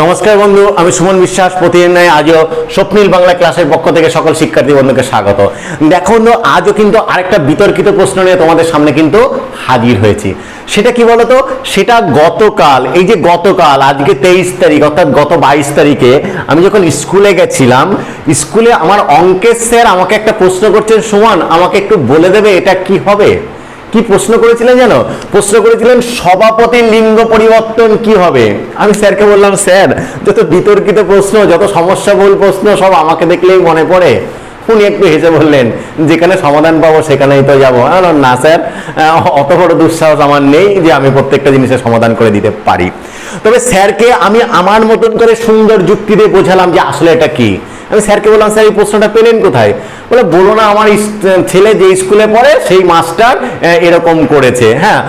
নমস্কার বন্ধু, আমি সুমন বিশ্বাস, প্রতিদিন নয়, আজও স্বপ্নীল বাংলা ক্লাসের পক্ষ থেকে সকল শিক্ষার্থী বন্ধুকে স্বাগত। দেখো বন্ধু, আজও কিন্তু আরেকটা বিতর্কিত প্রশ্ন নিয়ে তোমাদের সামনে কিন্তু হাজির হয়েছি। সেটা কি বলতো? সেটা গতকাল, এই যে গতকাল, আজকে তেইশ তারিখ, অর্থাৎ গত বাইশ তারিখে আমি যখন স্কুলে গেছিলাম, স্কুলে আমার অঙ্কের স্যার আমাকে একটা প্রশ্ন করছেন, সুমন, আমাকে একটু বলে দেবে এটা কি হবে? কি প্রশ্ন করেছিলেন জানো প্রশ্ন করেছিলেন সভাপতির লিঙ্গ পরিবর্তন কি হবে? আমি স্যারকে বললাম, স্যার, যত বিতর্কিত প্রশ্ন, যত সমস্যা সমস্যাবহুল প্রশ্ন সব আমাকে দেখলেই মনে পড়ে। উনি একটু হেসে বললেন, যেখানে সমাধান পাবো, সেখানেই তো যাব। না, স্যার অত বড় দুঃসাহস আমার নেই যে আমি প্রত্যেকটা জিনিসের সমাধান করে দিতে পারি। তবে স্যারকে আমি আমার মতন করে সুন্দর যুক্তি দিয়ে বোঝালাম যে আসলে এটা কি। আমি স্যারকে বললাম, স্যার, এই প্রশ্নটা পেলেন কোথায়? বলে, বলো না, আমার ছেলে যে স্কুলে পড়ে, সেই মাস্টার এরকম করেছে। হ্যাঁ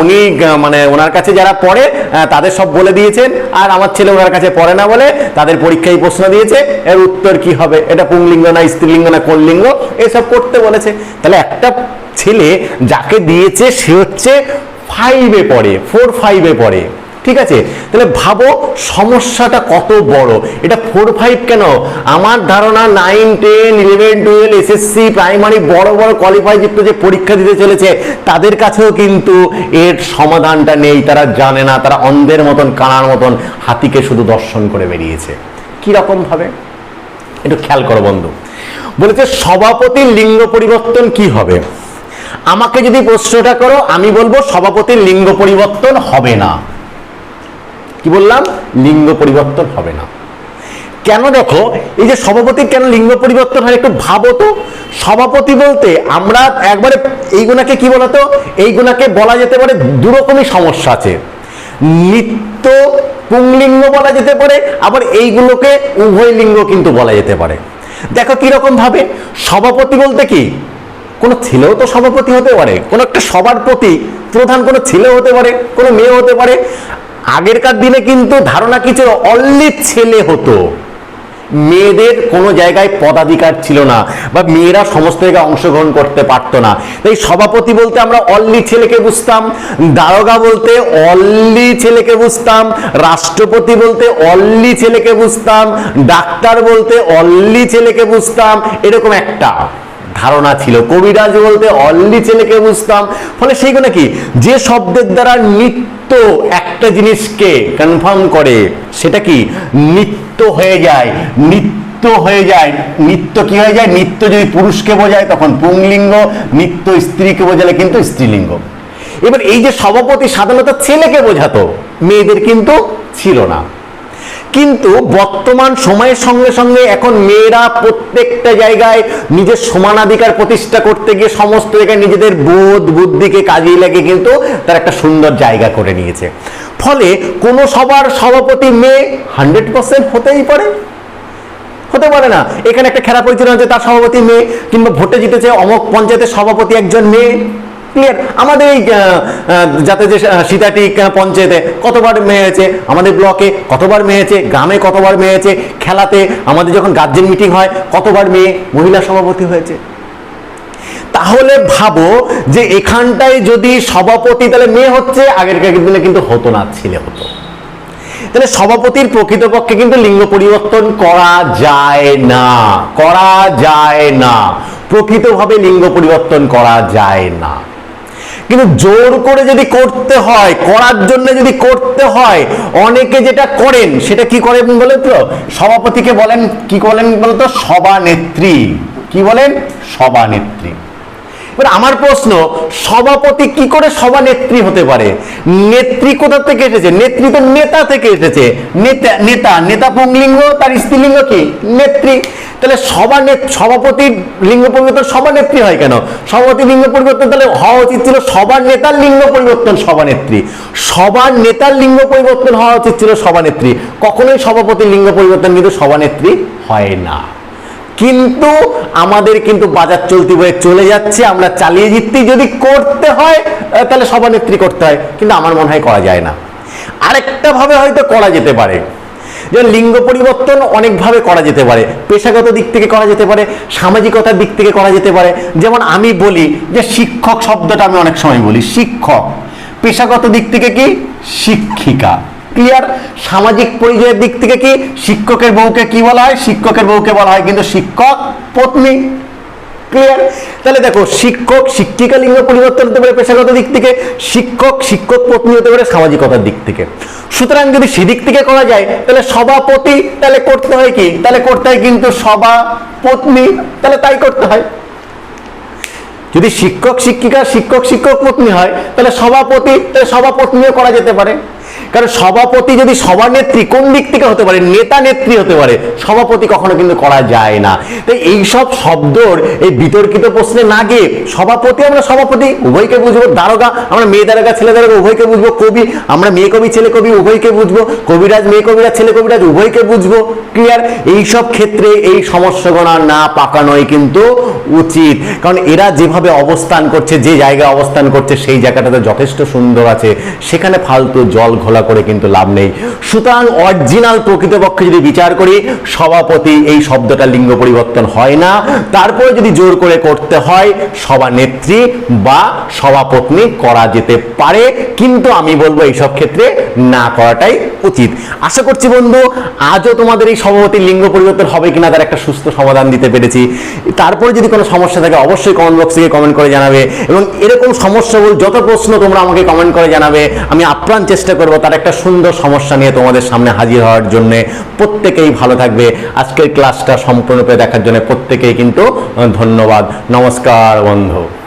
উনি মানে ওনার কাছে যারা পড়ে তাদের সব বলে দিয়েছেন, আর আমার ছেলে ওনার কাছে পড়ে না বলে তাদের পরীক্ষায় প্রশ্ন দিয়েছে, এর উত্তর কি হবে? এটা পুংলিঙ্গ না স্ত্রীলিঙ্গ না কোনলিঙ্গ এসব করতে বলেছে। তাহলে একটা ছেলে যাকে দিয়েছে, সে হচ্ছে ফাইভে পড়ে ফোর ফাইভে পড়ে। ঠিক আছে? তাহলে ভাবো সমস্যাটা কত বড়। এটা ফোর ফাইভ কেন? আমার ধারণা nine ten eleven twelve SSC primary বড় বড় কোয়ালিফাই যুক্ত যে পরীক্ষা দিতে চলেছে, তাদের কাছেও কিন্তু এর সমাধানটা নেই। তারা জানে না, তারা অন্ধের মতন, কানার মতন হাতিকে শুধু দর্শন করে বেরিয়েছে। কি রকম ভাবে? একটু খেয়াল করো বন্ধু। বলেছে, সভাপতির লিঙ্গ পরিবর্তন কি হবে? আমাকে যদি প্রশ্নটা করো, আমি বলব সভাপতির লিঙ্গ পরিবর্তন হবে না। কি বললাম? লিঙ্গ পরিবর্তন হবে না। কেন দেখো, এই যে সভাপতির কেন লিঙ্গ পরিবর্তন হয় একটু ভাবো তো। সভাপতি বলতে আমরা একবারে এইগুনাকে কি বলতো? এইগুনাকে বলা যেতে পারে দুরকমই সমস্যা আছে। নিত্য পুংলিঙ্গ বলা যেতে পারে, আবার এইগুলোকে উভয় লিঙ্গ কিন্তু বলা যেতে পারে। দেখো কীরকম ভাবে, সভাপতি বলতে কি, কোনো ছেলেও তো সভাপতি হতে পারে, কোনো একটা সবার প্রতি প্রধান কোনো ছেলে হতে পারে, কোনো মেয়ে হতে পারে। আগেরকার দিনে কিন্তু ধারণা কি ছিল? অল্লি ছেলে হতো। মেয়েদের কোনো জায়গায় পদাধিকার ছিল না বা মেয়েরা সমস্ত জায়গায় অংশগ্রহণ করতে পারতো না। তাই সভাপতি বলতে আমরা অল্লি ছেলেকে বুঝতাম, দারোগা বলতে অল্লি ছেলেকে বুঝতাম, রাষ্ট্রপতি বলতে অল্লি ছেলেকে বুঝতাম, ডাক্তার বলতে অল্লি ছেলেকে বুঝতাম, এরকম একটা। ধারণা ছিল। কবিরাজ বলতে অল্লি ছেলেকে বুঝতাম। ফলে সেইগুলো কি? যে শব্দের দ্বারা নিত্য একটা জিনিসকে কনফার্ম করে, সেটা কি? নিত্য হয়ে যায়, নিত্য হয়ে যায়। নিত্য কি হয়ে যায়? নিত্য যদি পুরুষকে বোঝায়, তখন পুংলিঙ্গ, নিত্য স্ত্রীকে বোঝালে কিন্তু স্ত্রীলিঙ্গ। এবার এই যে সভাপতি সাধারণত ছেলেকে বোঝাতো, মেয়েদের কিন্তু ছিল না। কিন্তু বর্তমান সময়ের সঙ্গে সঙ্গে এখন মেয়েরা প্রত্যেকটা জায়গায় নিজের সমানাধিকার প্রতিষ্ঠা করতে গিয়ে সমস্ত জায়গায় নিজেদের বোধ বুদ্ধিকে কাজে লাগে কিন্তু তার একটা সুন্দর জায়গা করে নিয়েছে। ফলে কোনো সবার সভাপতি মেয়ে হান্ড্রেড পার্সেন্ট হতেই পারে? হতে পারে না। এখানে একটা খেলা পরিচালনা হচ্ছে তার সভাপতি মেয়ে, কিংবা ভোটে জিতেছে অমক পঞ্চায়েতের সভাপতি একজন মেয়ে। ক্লিয়ার আমাদের এই যাতে যে সীতাটি পঞ্চায়েতে কতবার মেয়েছে আমাদের ব্লকে কতবার মেয়েছে গ্রামে কতবার মেয়েছে খেলাতে আমাদের যখন গার্জেন মিটিং হয়, কতবার মেয়ে মহিলা সভাপতি হয়েছে? তাহলে ভাবো যে এখানটায় যদি সভাপতি, তাহলে মেয়ে হচ্ছে, আগেরকার দিনে কিন্তু হতো না, ছেলে হতো। তাহলে সভাপতির প্রকৃতপক্ষে কিন্তু লিঙ্গ পরিবর্তন করা যায় না, করা যায় না। প্রকৃতভাবে লিঙ্গ পরিবর্তন করা যায় না। কিন্তু জোর করে যদি করতে হয়, করার জন্য যদি করতে হয়, অনেকে যেটা করেন, সেটা কি করে বলে তো সভাপতিকে বলেন, কি বলেন বলতো? সভানেত্রী। কি বলেন? সভানেত্রী। আমার প্রশ্ন, সভাপতি কি করে সভানেত্রী হতে পারে? নেত্রী কোথা থেকে এসেছে? নেত্রী তো নেতা থেকে এসেছে। নেতা নেতা নেতা পুংলিঙ্গ, তার স্ত্রীলিঙ্গ কি? নেত্রী। তাহলে সভা সভাপতির লিঙ্গ পরিবর্তন সভানেত্রী হয় কেন? সভাপতি লিঙ্গ পরিবর্তন তাহলে হওয়া উচিত ছিল সবার নেতার লিঙ্গ পরিবর্তন সভানেত্রী। সবার নেতার লিঙ্গ পরিবর্তন হওয়া উচিত ছিল সভানেত্রী। কখনোই সভাপতির লিঙ্গ পরিবর্তন কিন্তু সভানেত্রী হয় না। কিন্তু আমাদের কিন্তু বাজার চলতি বয়ে চলে যাচ্ছে, আমরা চালিয়ে জিততেই যদি করতে হয় তাহলে সভানেত্রী করতে হয়, কিন্তু আমার মনে হয় করা যায় না। আরেকটা ভাবে হয়তো করা যেতে পারে যে লিঙ্গ পরিবর্তন অনেকভাবে করা যেতে পারে, পেশাগত দিক থেকে করা যেতে পারে, সামাজিকতার দিক থেকে করা যেতে পারে। যেমন আমি বলি যে শিক্ষক শব্দটা আমি অনেক সময় বলি, শিক্ষক। পেশাগত দিক থেকে কি? শিক্ষিকা। ক্লিয়ার? সামাজিক পরিচয়ের দিক থেকে কি শিক্ষকের বউকে কি বলা হয়? শিক্ষকের বউকে বলা হয়, কিন্তু শিক্ষক পত্নী। ক্লিয়ার? তাহলে দেখো, শিক্ষক শিক্ষিকা লিঙ্গ পরিবর্তন হতে পারে পেশাগত দিক থেকে, শিক্ষক শিক্ষক পত্নী হতে পারে সামাজিকতার দিক থেকে। সুতরাং যদি সেদিক থেকে করা যায়, তাহলে সভাপতি, তাহলে করতে হয় কি? তাহলে করতে হয় কিন্তু সভা পত্নী, তাহলে তাই করতে হয়। যদি শিক্ষক শিক্ষিকা, শিক্ষক শিক্ষক পত্নী হয়, তাহলে সভাপতি, তাহলে সভাপত্নীও করা যেতে পারে। কারণ সভাপতি যদি সভানেত্রী কোন দিক থেকে হতে পারে? নেতা নেত্রী হতে পারে। সভাপতি কখনো কিন্তু করা যায় না। তো এইসব শব্দর এই বিতর্কিত প্রশ্নে না গিয়ে সভাপতি আমরা সভাপতি, উভয়কে বুঝব। দারোগা, আমরা মেয়ে দারোগা, ছেলে দারোগা, উভয়কে বুঝব। কবি, আমরা মেয়ে কবি, ছেলে কবি, উভয়কে বুঝব। কবিরাজ, মেয়ে কবিরাজ ছেলে কবিরাজ, উভয়কে বুঝব। ক্লিয়ার? এইসব ক্ষেত্রে এই সমস্যাগণা না পাকানোই কিন্তু উচিত। কারণ এরা যেভাবে অবস্থান করছে, যে জায়গায় অবস্থান করছে, সেই জায়গাটাতে যথেষ্ট সুন্দর আছে। সেখানে ফালতু জল ঘোলা করে কিন্তু লাভ নেই। সুতরাং অরিজিনাল প্রকৃতপক্ষে যদি বিচার করি, সভাপতি এই শব্দটা লিঙ্গ পরিবর্তন হয় না। তারপরে যদি জোর করে করতে হয়, সভানেত্রী বা সভাপত্নী করা যেতে পারে। কিন্তু আমি বলব এইসব ক্ষেত্রে না করাটাই উচিত। আশা করছি বন্ধু, আজও তোমাদের এই সভাপতির লিঙ্গ পরিবর্তন হবে কিনা তার একটা সুস্থ সমাধান দিতে পেরেছি। তারপরে যদি কোনো সমস্যা থাকে, অবশ্যই কমেন্ট বক্স থেকে কমেন্ট করে জানাবে। এবং এরকম সমস্যাগুলো, যত প্রশ্ন তোমরা আমাকে কমেন্ট করে জানাবে, আমি আপ্রাণ চেষ্টা করব তার একটা সুন্দর সমস্যা নিয়ে তোমাদের সামনে হাজির হওয়ার জন্য প্রত্যেকেই ভালো থাকবে। আজকের ক্লাসটা সম্পূর্ণরূপে দেখার জন্য প্রত্যেকেই কিন্তু ধন্যবাদ। নমস্কার বন্ধু।